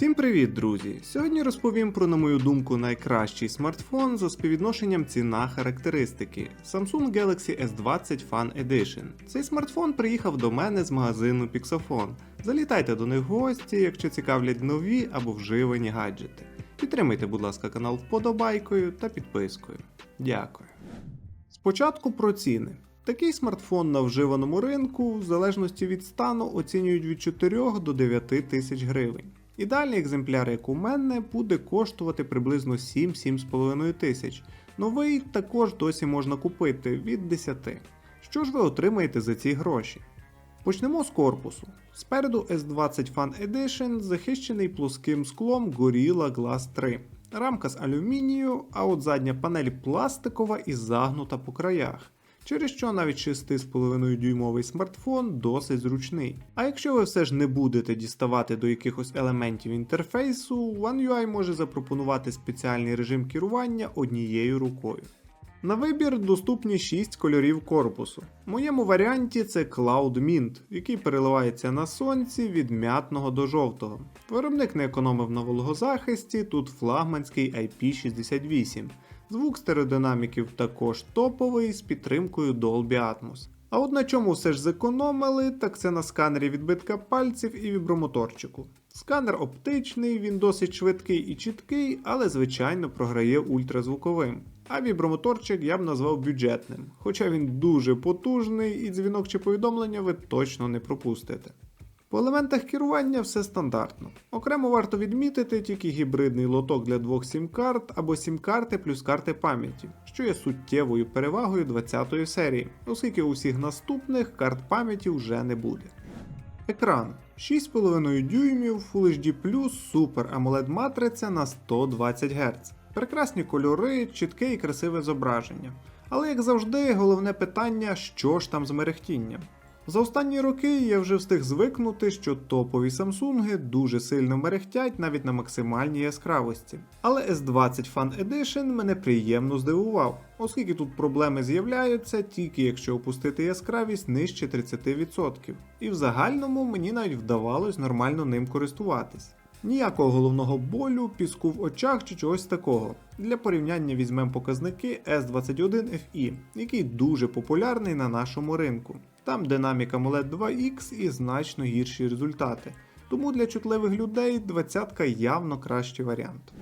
Всім привіт, друзі! Сьогодні розповім про, на мою думку, найкращий смартфон за співвідношенням ціна характеристики Samsung Galaxy S20 Fan Edition. Цей смартфон приїхав до мене з магазину Pixofon. Залітайте до них в гості, якщо цікавлять нові або вживані гаджети. Підтримайте, будь ласка, канал вподобайкою та підпискою. Дякую. Спочатку про ціни. Такий смартфон на вживаному ринку, в залежності від стану, оцінюють від 4 до 9 тисяч гривень. Ідеальний екземпляр, як у мене, буде коштувати приблизно 7-7,5 тисяч. Новий також досі можна купити від 10. Що ж ви отримаєте за ці гроші? Почнемо з корпусу. Спереду S20 Fan Edition захищений плоским склом Gorilla Glass 3. Рамка з алюмінію, а от задня панель пластикова і загнута по краях. Через що навіть 6,5 дюймовий смартфон досить зручний. А якщо ви все ж не будете діставати до якихось елементів інтерфейсу, One UI може запропонувати спеціальний режим керування однією рукою. На вибір доступні 6 кольорів корпусу. В моєму варіанті це Cloud Mint, який переливається на сонці від м'ятного до жовтого. Виробник не економив на вологозахисті, тут флагманський IP68. Звук стереодинаміків також топовий з підтримкою Dolby Atmos. А от на чому все ж зекономили, так це на сканері відбитка пальців і вібромоторчику. Сканер оптичний, він досить швидкий і чіткий, але звичайно програє ультразвуковим. А вібромоторчик я б назвав бюджетним, хоча він дуже потужний і дзвінок чи повідомлення ви точно не пропустите. По елементах керування все стандартно. Окремо варто відмітити тільки гібридний лоток для двох сім-карт або сім-карти плюс карти пам'яті, що є суттєвою перевагою 20-ї серії, оскільки у всіх наступних карт пам'яті вже не буде. Екран 6,5 дюймів Full HD Super AMOLED матриця на 120 Гц. Прекрасні кольори, чітке і красиве зображення. Але як завжди, головне питання, що ж там з мерехтінням. За останні роки я вже встиг звикнути, що топові Samsung дуже сильно мерехтять навіть на максимальній яскравості. Але S20 Fan Edition мене приємно здивував, оскільки тут проблеми з'являються тільки якщо опустити яскравість нижче 30%. І в загальному мені навіть вдавалось нормально ним користуватись. Ніякого головного болю, піску в очах чи чогось такого. Для порівняння візьмемо показники S21FE, який дуже популярний на нашому ринку. Там динаміка AMOLED 2X і значно гірші результати. Тому для чутливих людей 20 явно кращий варіант.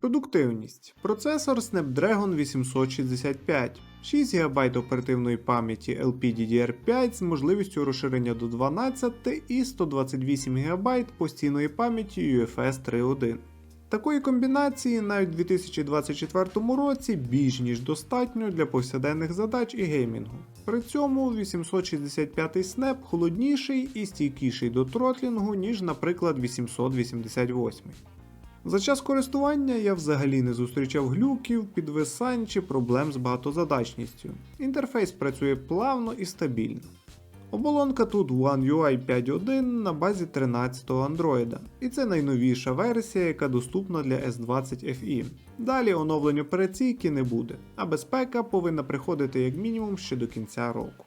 Продуктивність. Процесор Snapdragon 865, 6 ГБ оперативної пам'яті LPDDR5 з можливістю розширення до 12 і 128 ГБ постійної пам'яті UFS 3.1. Такої комбінації навіть у 2024 році більш ніж достатньо для повсякденних задач і геймінгу. При цьому 865 снеп холодніший і стійкіший до тротлінгу, ніж, наприклад, 888. За час користування я взагалі не зустрічав глюків, підвисань чи проблем з багатозадачністю. Інтерфейс працює плавно і стабільно. Оболонка тут One UI 5.1 на базі 13-го Android, і це найновіша версія, яка доступна для S20 FE. Далі оновлень операційки не буде, а безпека повинна приходити як мінімум ще до кінця року.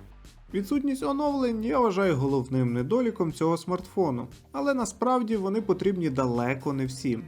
Відсутність оновлень я вважаю головним недоліком цього смартфону, але насправді вони потрібні далеко не всім.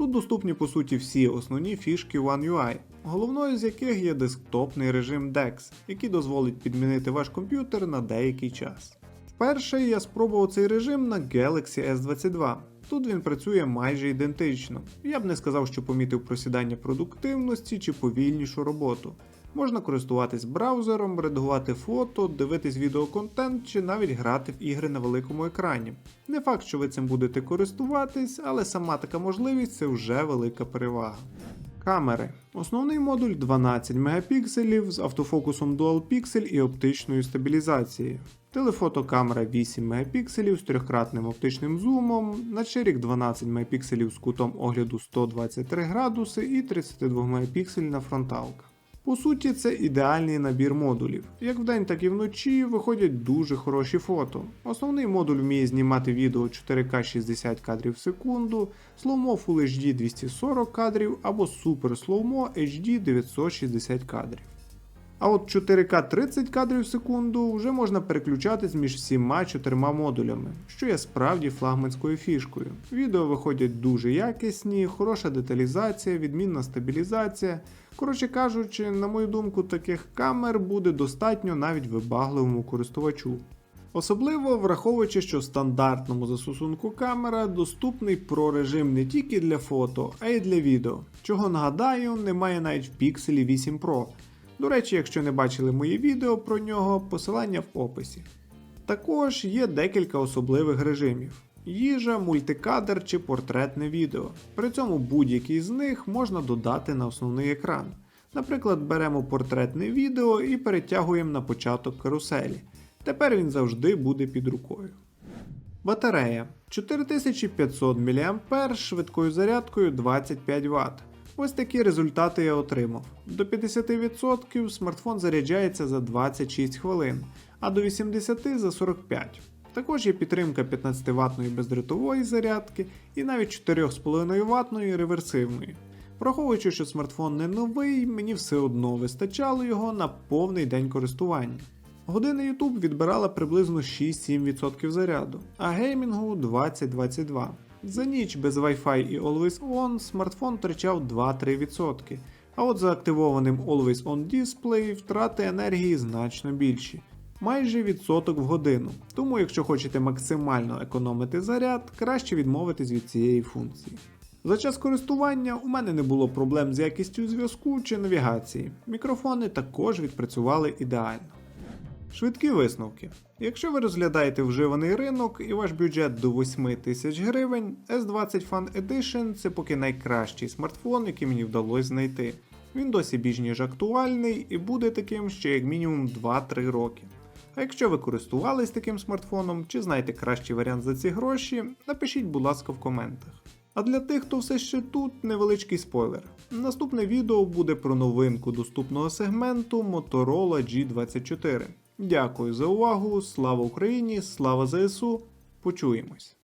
Тут доступні по суті всі основні фішки One UI, головною з яких є десктопний режим DeX, який дозволить підмінити ваш комп'ютер на деякий час. Вперше я спробував цей режим на Galaxy S22. Тут він працює майже ідентично. Я б не сказав, що помітив просідання продуктивності чи повільнішу роботу. Можна користуватись браузером, редагувати фото, дивитись відеоконтент чи навіть грати в ігри на великому екрані. Не факт, що ви цим будете користуватись, але сама така можливість це вже велика перевага. Камери. Основний модуль 12 Мп з автофокусом Dual Pixel і оптичною стабілізацією. Телефотокамера 8 Мп з трьохкратним оптичним зумом, начерік 12 Мп з кутом огляду 123 градуси і 32 Мп на фронталках. По суті, це ідеальний набір модулів. Як вдень, так і вночі виходять дуже хороші фото. Основний модуль вміє знімати відео 4К 60 кадрів в секунду, слоумо Full HD 240 кадрів або Super Slowmo HD 960 кадрів. А от 4К 30 кадрів в секунду вже можна переключатись між всіма чотирма модулями, що є справді флагманською фішкою. Відео виходять дуже якісні, хороша деталізація, відмінна стабілізація. Коротше кажучи, на мою думку, таких камер буде достатньо навіть вибагливому користувачу. Особливо враховуючи, що в стандартному застосунку камера доступний про режим не тільки для фото, а й для відео, чого нагадаю, немає навіть в Pixel 8 Pro. До речі, якщо не бачили мої відео про нього, посилання в описі. Також є декілька особливих режимів: їжа, мультикадр чи портретне відео. При цьому будь-який з них можна додати на основний екран. Наприклад, беремо портретне відео і перетягуємо на початок каруселі. Тепер він завжди буде під рукою. Батарея 4500 мАh швидкою зарядкою 25 Вт. Ось такі результати я отримав. До 50% смартфон заряджається за 26 хвилин, а до 80% за 45. Також є підтримка 15 ватної бездротової зарядки і навіть 4,5 ватної реверсивної. Враховуючи, що смартфон не новий, мені все одно вистачало його на повний день користування. Година YouTube відбирала приблизно 6-7% заряду, а геймінгу 20-22. За ніч без Wi-Fi і Always On смартфон втрачав 2-3%, а от за активованим Always On Display втрати енергії значно більші. Майже відсоток в годину. Тому, якщо хочете максимально економити заряд, краще відмовитись від цієї функції. За час користування у мене не було проблем з якістю зв'язку чи навігації. Мікрофони також відпрацювали ідеально. Швидкі висновки. Якщо ви розглядаєте вживаний ринок і ваш бюджет до 8 тисяч гривень, S20 Fan Edition це поки найкращий смартфон, який мені вдалося знайти. Він досі більш ніж актуальний і буде таким ще як мінімум 2-3 роки. А якщо ви користувались таким смартфоном чи знаєте кращий варіант за ці гроші, напишіть, будь ласка, в коментах. А для тих, хто все ще тут, невеличкий спойлер. Наступне відео буде про новинку доступного сегменту Motorola G24. Дякую за увагу, слава Україні, слава ЗСУ. Почуємось!